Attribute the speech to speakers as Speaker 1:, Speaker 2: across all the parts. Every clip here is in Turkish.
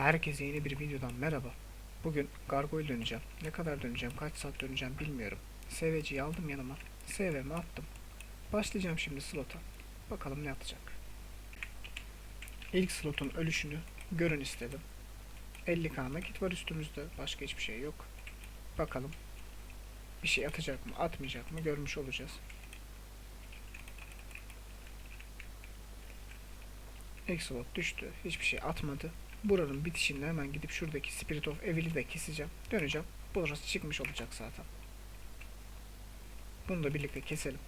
Speaker 1: Herkese yeni bir videodan merhaba. Bugün Gargoyle döneceğim. Ne kadar döneceğim, kaç saat döneceğim bilmiyorum. SVC'yi aldım yanıma. SV'mi attım. Başlayacağım şimdi slota. Bakalım ne atacak. İlk slotun ölüşünü görün istedim. 50k nakit var üstümüzde. Başka hiçbir şey yok. Bakalım. Bir şey atacak mı, atmayacak mı görmüş olacağız. Slot düştü. Hiçbir şey atmadı. Buranın bitişinde hemen gidip şuradaki Spirit of Evil'i de keseceğim. Döneceğim. Burası çıkmış olacak zaten. Bunu da birlikte keselim.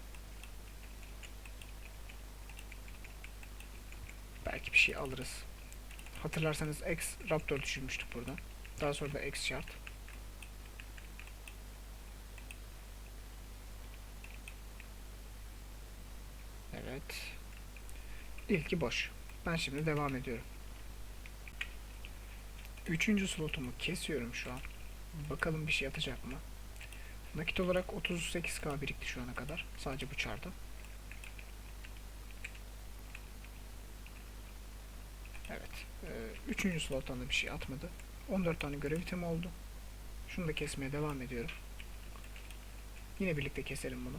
Speaker 1: Belki bir şey alırız. Hatırlarsanız X Raptor düşürmüştük buradan. Daha sonra da X şart. Evet. İlki boş. Ben şimdi devam ediyorum. Üçüncü slotumu kesiyorum şu an. Bakalım bir şey atacak mı? Nakit olarak 38k birikti şu ana kadar. Sadece bu çarda. Evet. e, Üçüncü slottan da bir şey atmadı. 14 tane görev itemi oldu. Şunu da kesmeye devam ediyorum. Yine birlikte keselim bunu.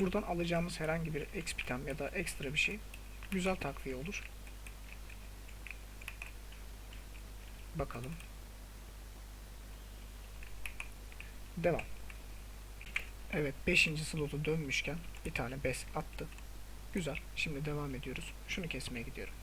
Speaker 1: Buradan alacağımız herhangi bir expitem ya da ekstra bir şey güzel takviye olur. Bakalım. Devam. Evet 5. slotu dönmüşken bir tane bes attı. Güzel. Şimdi devam ediyoruz. Şunu kesmeye gidiyorum.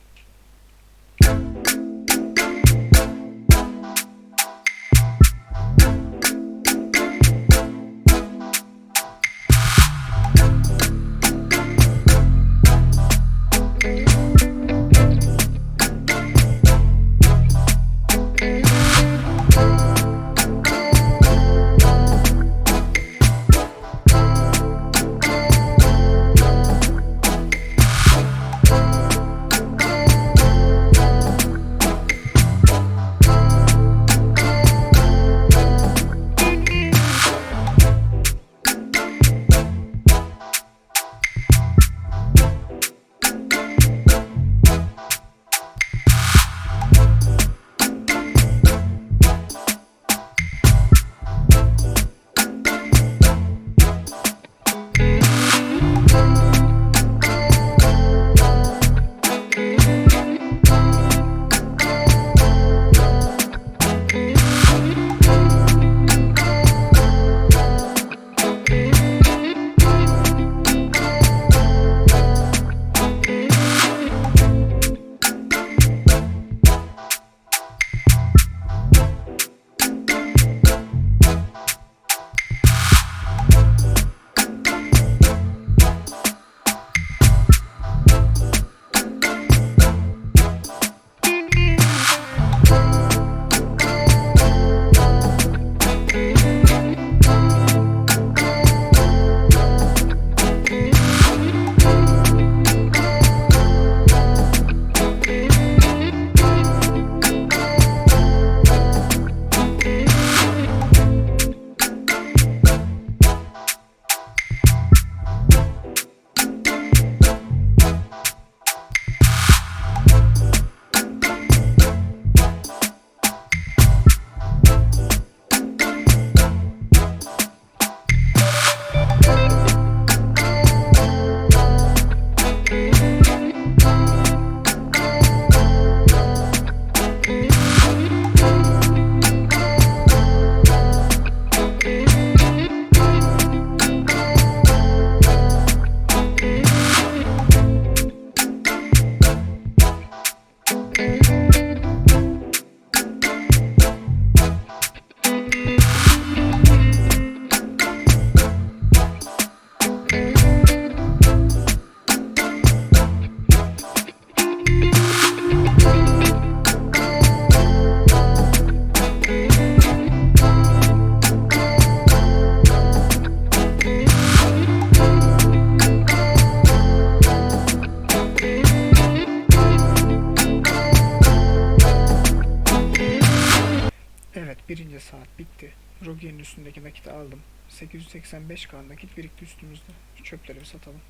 Speaker 1: Üstündeki nakiti aldım. 885k nakit birikti üstümüzde. Şu çöpleri bir satalım.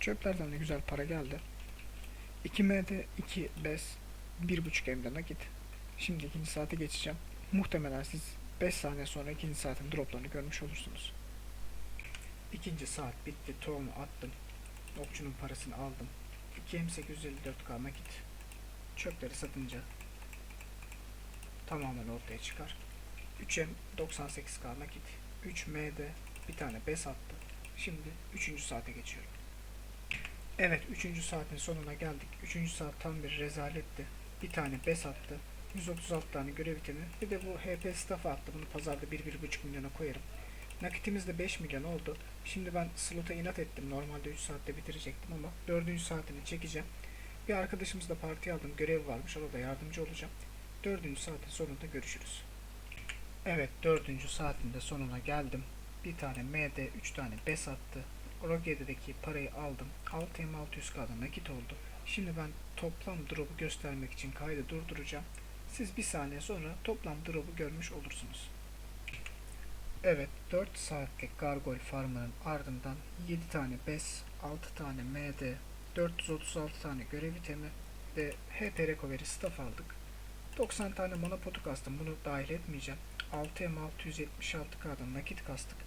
Speaker 1: Çöplerden de güzel para geldi. 2M'de 2 bez 1.5 M'de nakit. Şimdi ikinci saate geçeceğim. Muhtemelen siz 5 saniye sonra ikinci saatin droplarını görmüş olursunuz. İkinci saat bitti. Tohumu attım. Okçunun parasını aldım. 2M 854K nakit. Çöpleri satınca tamamen ortaya çıkar. 3M 98K nakit. 3M'de bir tane bez attı. Şimdi 3. saate geçiyorum. Evet 3. saatin sonuna geldik. 3. saat tam bir rezaletti. Bir tane bes attı. 136 tane görev itemi. Bir de bu HP staff attı. Bunu pazarda 1-1,5 milyona koyarım. Nakitimiz de 5 milyon oldu. Şimdi ben slota inat ettim. Normalde 3 saatte bitirecektim ama 4. saatini çekeceğim. Bir arkadaşımızla partiye aldım. Görev varmış. Ona da yardımcı olacağım. 4. saatin sonunda görüşürüz. Evet 4. saatin de sonuna geldim. Bir tane MD 3 tane bes attı. Rogede'deki parayı aldım. 6M 600K'da nakit oldu. Şimdi ben toplam drop'u göstermek için kaydı durduracağım. Siz bir saniye sonra toplam drop'u görmüş olursunuz. Evet 4 saatlik gargoyle farmının ardından 7 tane BES, 6 tane MD, 436 tane görev itemi ve HP recovery staff aldık. 90 tane monopotu kastım bunu dahil etmeyeceğim. 6M 676K'dan nakit kastık.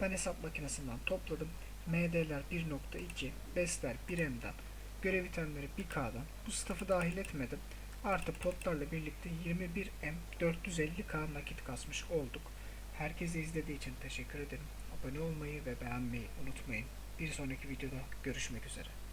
Speaker 1: Ben hesap makinesinden topladım. MD'ler 1.2, BES'ler 1M'den, görev itemleri 1K'dan. Bu staff'ı dahil etmedim. Artı potlarla birlikte 21M 450K nakit kasmış olduk. Herkese izlediği için teşekkür ederim. Abone olmayı ve beğenmeyi unutmayın. Bir sonraki videoda görüşmek üzere.